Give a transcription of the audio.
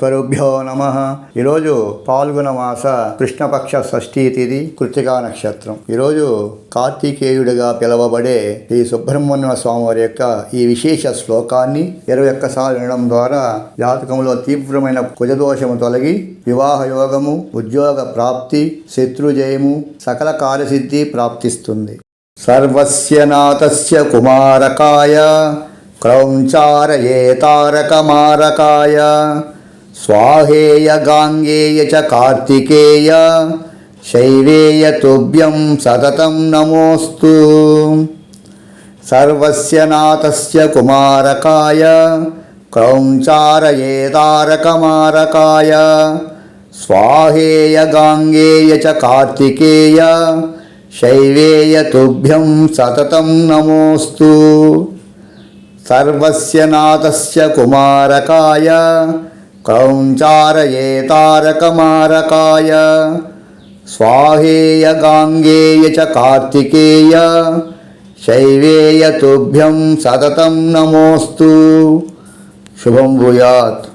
బ్రహ్మస్వరూభ్యో నమ. ఈరోజు పాల్గొన మాస కృష్ణపక్ష షష్ఠీ తిథి కృతికా నక్షత్రం. ఈరోజు కార్తికేయుడిగా పిలవబడే ఈ సుబ్రహ్మణ్య స్వామి వారి యొక్క ఈ విశేష శ్లోకాన్ని ఇరవై ఒక్కసారి వినడం ద్వారా జాతకంలో తీవ్రమైన కుజదోషము తొలగి వివాహ యోగము ఉద్యోగ ప్రాప్తి శత్రుజయము సకల కార్యసిద్ధి ప్రాప్తిస్తుంది. సర్వస్య నాథస్య కుమారకాయ క్రౌంచారయే తారకమారకాయ. స్వాహేయ గాంగేయ చ కార్తికేయ శైవేయ తుభ్యం సతతం నమోస్తు. సర్వస్య నాథస్య కుమారకాయ క్రౌంచారయే తారకమారకాయ స్వాహేయ గాంగేయ చ కార్తికేయ శైవేయ తుభ్యం సతతం నమోస్తు. సర్వస్య నాథస్య కుమారకాయ క్రౌంచారయే తారకమారకాయ స్వాహేయ గాంగేయ చ కార్తికేయ శైవేయ తుభ్యం సతతం నమోస్తు. శుభం భూయాత్.